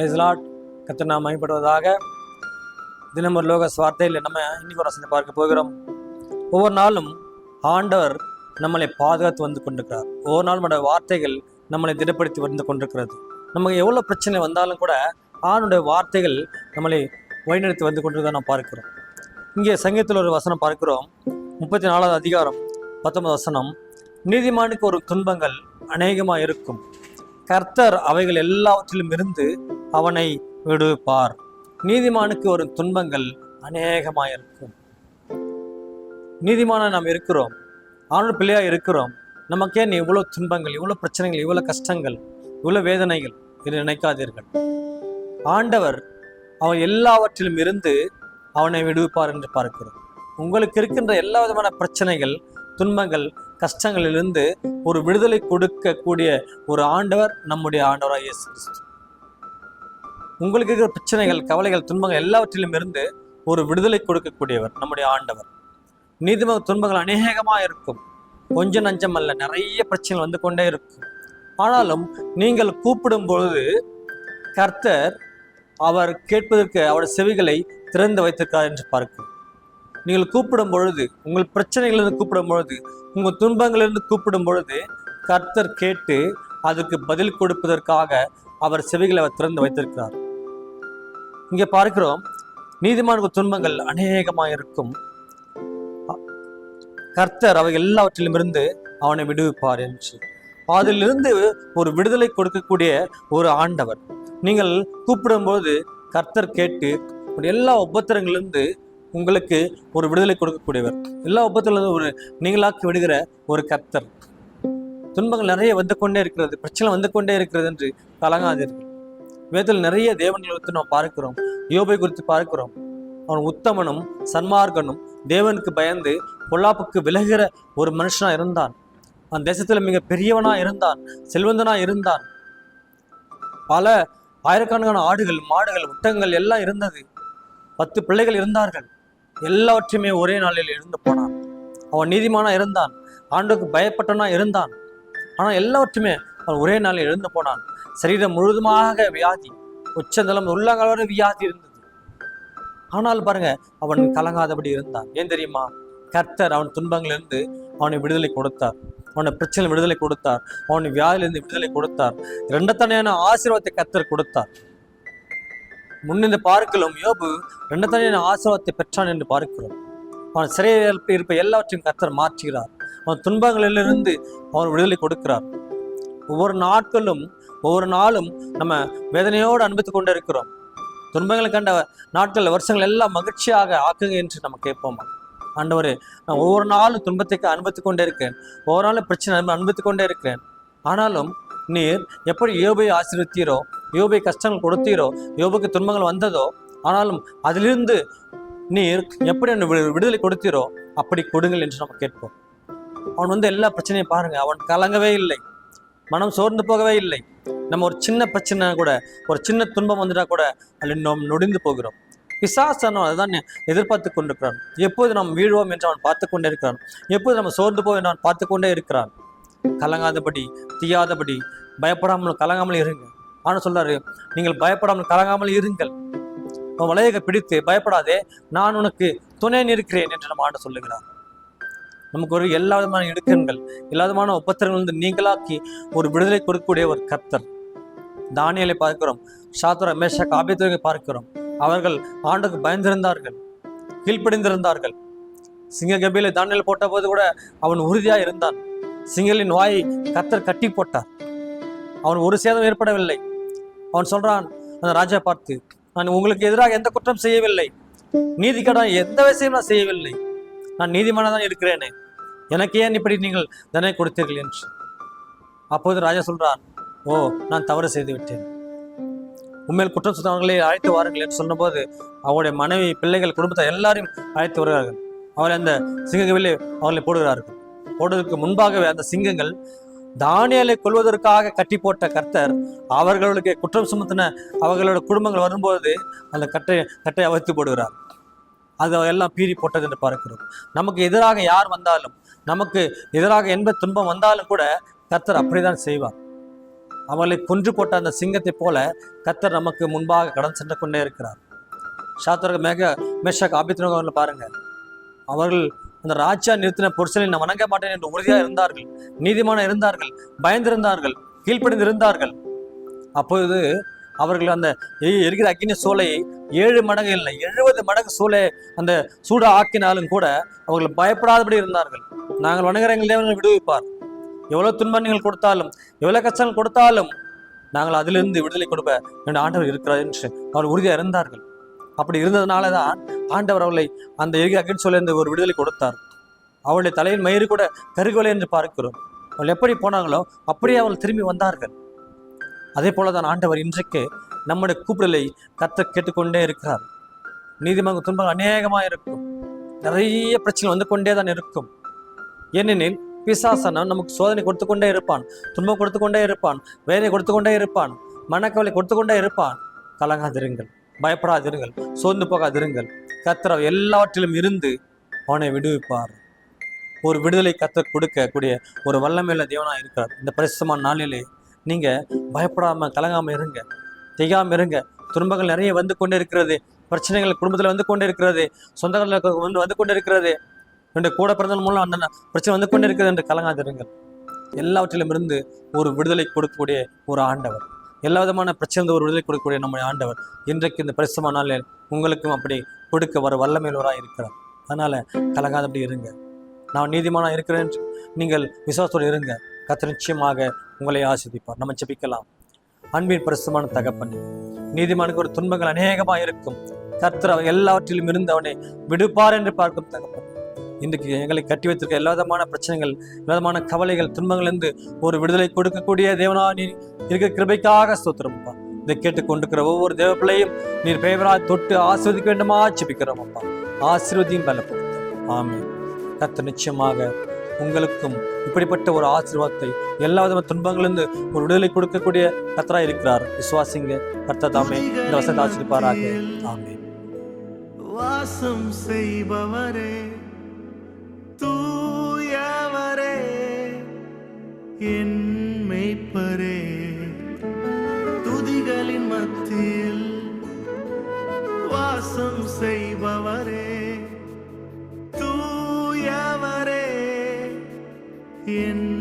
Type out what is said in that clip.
பிரைஸ்லாட் கத்து நாம் மயப்படுவதாக தினம் ஒரு லோக சுவார்த்தையில் நம்ம இன்னைக்கு ஒரு வசனத்தை பார்க்க போகிறோம். ஒவ்வொரு நாளும் ஆண்டவர் நம்மளை பாதுகாத்து வந்து கொண்டிருக்கிறார். ஒவ்வொரு நாளும் நம்முடைய வார்த்தைகள் நம்மளை திடப்படுத்தி வந்து கொண்டிருக்கிறது. நமக்கு எவ்வளோ பிரச்சனை வந்தாலும் கூட ஆணுடைய வார்த்தைகள் நம்மளை வழிநடத்தி வந்து கொண்டிருக்கதை நாம் பார்க்கிறோம். இங்கே சங்கீதத்தில் ஒரு வசனம் பார்க்கிறோம். முப்பத்தி நாலாவது அதிகாரம் பத்தொன்பது வசனம். நீதிமானுக்கு ஒரு துன்பங்கள் அநேகமாக இருக்கும் கர்த்தர் அவைகள் எல்லாவற்றிலும் இருந்து அவனை விடுவிப்பார். நீதிமானுக்கு ஒரு துன்பங்கள் அநேகமாயிருக்கும் நீதிமான நாம் இருக்கிறோம். ஆண் பிள்ளையாக இருக்கிறோம். நமக்கே நீ இவ்வளோ துன்பங்கள் இவ்வளோ பிரச்சனைகள் இவ்வளோ கஷ்டங்கள் இவ்வளோ வேதனைகள் என்று நினைக்காதீர்கள். ஆண்டவர் அவன் எல்லாவற்றிலும் இருந்து அவனை விடுவிப்பார் என்று பார்க்கிறோம். உங்களுக்கு இருக்கின்ற எல்லா விதமான பிரச்சனைகள் துன்பங்கள் கஷ்டங்களிலிருந்து ஒரு விடுதலை கொடுக்கக்கூடிய ஒரு ஆண்டவர் நம்முடைய ஆண்டவராக இயேசு கிறிஸ்து. உங்களுக்கு இருக்கிற பிரச்சனைகள் கவலைகள் துன்பங்கள் எல்லாவற்றிலும் இருந்து ஒரு விடுதலை கொடுக்கக்கூடியவர் நம்முடைய ஆண்டவர். நீதிமன்ற துன்பங்கள் அநேகமாக இருக்கும். கொஞ்சம் நஞ்சம் அல்ல நிறைய பிரச்சனைகள் வந்து கொண்டே இருக்கும். ஆனாலும் நீங்கள் கூப்பிடும் பொழுது கர்த்தர் அவர் கேட்பதற்கு அவருடைய செவிகளை திறந்து வைத்திருக்கிறார் என்று பார்க்கும் நீங்கள் கூப்பிடும் பொழுது உங்கள் பிரச்சனைகளிலிருந்து கூப்பிடும் பொழுது உங்கள் துன்பங்களிலிருந்து கூப்பிடும் பொழுது கர்த்தர் கேட்டு அதற்கு பதில் கொடுப்பதற்காக அவர் செவிகளை அவர் திறந்து வைத்திருக்கிறார். இங்கே பார்க்கிறோம் நீதிமானுக்கு துன்பங்கள் அநேகமாக இருக்கும். கர்த்தர் அவை எல்லாவற்றிலும் இருந்து அவனை விடுவிப்பார் என்று அதிலிருந்து ஒரு விடுதலை கொடுக்கக்கூடிய ஒரு ஆண்டவர். நீங்கள் கூப்பிடும்போது கர்த்தர் கேட்டு எல்லா உபத்திரங்களிலிருந்து உங்களுக்கு ஒரு விடுதலை கொடுக்கக்கூடியவர். எல்லா உபத்திலிருந்து ஒரு நீங்களாக்கி விடுகிற ஒரு கர்த்தர். துன்பங்கள் நிறைய வந்து கொண்டே இருக்கிறது பிரச்சனை வந்து கொண்டே இருக்கிறது என்று கலங்காதீர்கள். வேதத்தில் நிறைய தேவன்களை குறித்து நாம் பார்க்கிறோம். யோபை குறித்து பார்க்கிறோம். அவன் உத்தமனும் சன்மார்க்கனும் தேவனுக்கு பயந்து பொல்லாப்புக்கு விலகிற ஒரு மனுஷனா இருந்தான். அந்த தேசத்துல மிக பெரியவனா இருந்தான் செல்வந்தனா இருந்தான். பல ஆயிரக்கணக்கான ஆடுகள் மாடுகள் ஒட்டங்கள் எல்லாம் இருந்தது. பத்து பிள்ளைகள் இருந்தார்கள். எல்லாவற்றையுமே ஒரே நாளில் இருந்து போனான். அவன் நீதிமானா இருந்தான். ஆண்டுக்கு பயப்பட்டவனா இருந்தான். ஆனால் எல்லாவற்றுமே அவன் ஒரே நாளில் எழுந்து போனான். சரீரம் முழுதுமாக வியாதி உச்சந்தலம் உள்ளங்கால் வரை வியாதி இருந்தது. ஆனால் பாருங்க அவன் கலங்காதபடி இருந்தான். ஏன் தெரியுமா? கர்த்தர் அவன் துன்பங்களிலிருந்து அவனை விடுதலை கொடுத்தார். அவனை பிரச்சனை விடுதலை கொடுத்தார். அவனை வியாதியிலிருந்து விடுதலை கொடுத்தார். இரண்டத்தனையான ஆசீர்வாதத்தை கர்த்தர் கொடுத்தார். முன்னிருந்து பார்க்கலாம் யோபு இரண்டத்தனையான ஆசீர்வாதத்தை பெற்றான் என்று பார்க்கிறோம். அவன் சிறையில் இருப்ப எல்லாவற்றையும் கர்த்தர் மாற்றுகிறார். அவன் துன்பங்களிலிருந்து அவர் விடுதலை கொடுக்கிறார். ஒவ்வொரு நாட்களும் ஒவ்வொரு நாளும் நம்ம வேதனையோடு அனுபவித்துக் கொண்டு இருக்கிறோம் துன்பங்களை கண்ட நாட்கள் வருஷங்கள் எல்லாம் மகிழ்ச்சியாக ஆக்குங்க என்று நம்ம கேட்போமா. ஆண்டவரே நான் ஒவ்வொரு நாளும் துன்பத்துக்கு அனுபவித்துக் கொண்டே இருக்கேன் ஒவ்வொரு நாளும் பிரச்சனை அனுபவித்துக் கொண்டே இருக்கிறேன் ஆனாலும் நீர் எப்படி யோபையை ஆசீர்வத்தீரோ யோபை கஷ்டங்கள் கொடுத்தீரோ யோபுக்கு துன்பங்கள் வந்ததோ ஆனாலும் அதிலிருந்து நீர் எப்படி விடு- விடுதலை கொடுத்தீரோ அப்படி கொடுங்கள் என்று நம்ம கேட்போம். அவன் வந்து எல்லா பிரச்சனையும் பாருங்க அவன் கலங்கவே இல்லை. மனம் சோர்ந்து போகவே இல்லை. நம்ம ஒரு சின்ன பிரச்சனை கூட ஒரு சின்ன துன்பம் வந்துட்டா கூட அதில் நாம் நொடிந்து போகிறோம். பிசாசனம் அதுதான் எதிர்பார்த்து கொண்டிருக்கிறான். எப்போது நாம் வீழ்வோம் என்று அவன் பார்த்து கொண்டே இருக்கிறான். எப்போது நம்ம சோர்ந்து போவோம் என்று அவன் பார்த்து கொண்டே இருக்கிறான். கலங்காதபடி தீயாதபடி பயப்படாமல் கலங்காமல் இருங்க. ஆனால் சொல்றாரு நீங்கள் பயப்படாமல் கலங்காமல் இருங்கள். உன் வலையக பிடித்து பயப்படாதே நான் உனக்கு துணை நிற்கிறேன் என்று நம்ம ஆண்டு சொல்லுகிறார். நமக்கு ஒரு எல்லா விதமான இடுக்கண்கள் எல்லா விதமான உபத்திரங்கள் நீங்களாக்கி ஒரு விடுதலை கொடுக்கக்கூடிய ஒரு கர்த்தர். தானியலை பார்க்கிறோம் சாத்துர மேஷக் ஆபித்துவை பார்க்கிறோம். அவர்கள் ஆண்டுக்கு பயந்திருந்தார்கள் கீழ்ப்படிந்திருந்தார்கள். சிங்க கபில தானியல் போட்ட போது கூட அவன் உறுதியாக இருந்தான். சிங்கலின் வாயை கத்தர் கட்டி போட்டார். அவன் ஒரு சேதம் ஏற்படவில்லை. அவன் சொல்றான் அந்த ராஜா பார்த்து நான் உங்களுக்கு எதிராக எந்த குற்றம் செய்யவில்லை. நீதி கடன் எந்த விஷயம் நான் செய்யவில்லை. நான் நீதிமான தான் இருக்கிறேனே. எனக்கு ஏன் இப்படி நீங்கள் தண்டனை கொடுத்தீர்கள்? என்று. அப்போது ராஜா சொல்றான் ஓ நான் தவறு செய்து விட்டேன். உண்மையில் குற்றம் சுத்தவர்களை அழைத்து வாருங்கள் என்று சொன்னபோது அவருடைய மனைவி பிள்ளைகள் குடும்பத்தை எல்லாரையும் அழைத்து வருகிறார்கள். அவரை அந்த சிங்கங்களை அவர்களை போடுகிறார்கள். போடுவதற்கு முன்பாகவே அந்த சிங்கங்கள் தானியலை கொள்வதற்காக கட்டி போட்ட கர்த்தர் அவர்களுக்கு குற்றம் சுமத்தின அவர்களோட குடும்பங்கள் வரும்போது அந்த கட்டை கட்டை அவைத்து போடுகிறார். அது எல்லாம் பீறி போட்டது என்று பார்க்கிறோம். நமக்கு எதிராக யார் வந்தாலும் நமக்கு எதிராக எந்த துன்பம் வந்தாலும் கூட கர்த்தர் அப்படிதான் செய்வார். அவளை கொன்று போட்ட அந்த சிங்கத்தை போல கத்தர் நமக்கு முன்பாக கடன் சென்று கொண்டே இருக்கிறார். சாத்திரக மேக மேஷக் ஆபித்னோகர்ல பாருங்கள் அவர்கள் அந்த ராஜா நிறுத்தின பொருட்களை நான் வணங்க மாட்டேன் என்று உறுதியாக இருந்தார்கள். நீதிமான இருந்தார்கள். பயந்திருந்தார்கள். கீழ்ப்படிந்திருந்தார்கள். அப்பொழுது அவர்கள் அந்த எரிகிற அக்கினி சோலையை ஏழு மடங்கு இல்லை எழுபது மடங்கு சூளை அந்த சூட ஆக்கினாலும் கூட அவர்கள் பயப்படாதபடி இருந்தார்கள். நாங்கள் வணங்குற எங்கள் தேவனை விடுவிப்பார். எவ்வளவு துன்பம் நீங்கள் கொடுத்தாலும் எவ்வளோ கஷ்டங்கள் கொடுத்தாலும் நாங்கள் அதிலிருந்து விடுதலை கொடுப்ப என் ஆண்டவர் இருக்கிறார் என்று அவர் உறுதியாக இருந்தார்கள். அப்படி இருந்ததுனால தான் ஆண்டவர் அவளை அந்த எரிகிற அக்கினி சோலையிலிருந்து ஒரு விடுதலை கொடுத்தார். அவளுடைய தலையின் மயிறு கூட கருகலை என்று பார்க்கிறோம். அவள் எப்படி போனாங்களோ அப்படியே அவள் திரும்பி வந்தார்கள். அதே போல தான் ஆண்டவர் இன்றைக்கு நம்முடைய கூப்பிடலை கத்த கேட்டுக்கொண்டே இருக்கிறார். நீதிமன்ற துன்பங்கள் அநேகமாக இருக்கும். நிறைய பிரச்சனை வந்து கொண்டே தான் இருக்கும். ஏனெனில் பிசாசனம் நமக்கு சோதனை கொடுத்து கொண்டே இருப்பான் துன்பம் கொடுத்து கொண்டே இருப்பான் வேதனை கொடுத்து கொண்டே இருப்பான் மனக்கவலை கொடுத்து கொண்டே இருப்பான். கலங்காதிருங்கள். பயப்படாதிருங்கள் சோர்ந்து போகாதிருங்கள். கத்திர எல்லாவற்றிலும் இருந்து அவனை விடுவிப்பார். ஒரு விடுதலை கத்த கொடுக்கக்கூடிய ஒரு வல்லமையில தேவனா இருக்கிறார். இந்த பரிசுமான நாளிலே நீங்க பயப்படாம கலங்காம இருங்க திகாம இருங்க. துன்பங்கள் நிறைய வந்து கொண்டே இருக்கிறது பிரச்சனைகள் குடும்பத்தில் வந்து கொண்டே இருக்கிறது சொந்தங்களில் வந்து வந்து கொண்டே இருக்கிறது என்னுடைய கூட பிறந்தவன் மூலம் அந்த பிரச்சனை வந்து கொண்டே இருக்கிறது என்று கலங்காதிருங்கள். எல்லாவற்றிலும் இருந்து ஒரு விடுதலை கொடுக்கக்கூடிய ஒரு ஆண்டவர். எல்லா விதமான பிரச்சனை ஒரு விடுதலை கொடுக்கக்கூடிய நம்முடைய ஆண்டவர் இன்றைக்கு இந்த பரிசுமான நாளில் உங்களுக்கும் அப்படி கொடுக்க வர வல்லமையிலவராக இருக்கிறார். அதனால் கலங்காதபடி இருங்க. நான் நீதிமானாக இருக்கிறேன் என்று நீங்கள் விசுவாசத்தோடு இருங்க. கத்த நிச்சயமாக உங்களை ஆசிரிப்பார் நம்ம ஜெபிக்கலாம். அன்பின் பரிசுமான தகப்பன் நீதிமானுக்கு ஒரு துன்பங்கள் அநேகமாக இருக்கும். கர்த்தர் எல்லாவற்றிலும் இருந்து அவனை விடுப்பார் என்று பார்க்கும் தகப்பன். இன்றைக்கு எங்களை கட்டி வைத்திருக்க எல்லா விதமான பிரச்சனைகள் எல்லா விதமான கவலைகள் துன்பங்களிலிருந்து ஒரு விடுதலை கொடுக்கக்கூடிய தேவனா நீ இருக்கிற கிருபைக்காக ஸ்தோத்திரம்ப்பா இதை இதை கேட்டுக்கொண்டிருக்கிற ஒவ்வொரு தேவ பிள்ளையும் நீர் பெயராய் தொட்டு ஆசிர்வதிக்க வேண்டுமா ஜெபிக்கிறோம் அப்பா. ஆசிர்வதியும் பலப்படுத்தும். ஆமென். கத்த நிச்சயமாக உங்களுக்கும் இப்படிப்பட்ட ஒரு ஆசீர்வாதத்தை எல்லா விதமான துன்பங்களிலிருந்து ஒரு விடுதலை கொடுக்கக்கூடிய கத்தராக இருக்கிறார். விசுவாசிங்க கர்த்தர் தாமே இந்த வசத்தை ஆசிரிப்பாராக. ஆமே வாசம் செய்பவரே. தூயவரே என் மெய்ப்பரே. துதிகளின் மத்தியில் வாசம் செய்பவரே தூயவரே என்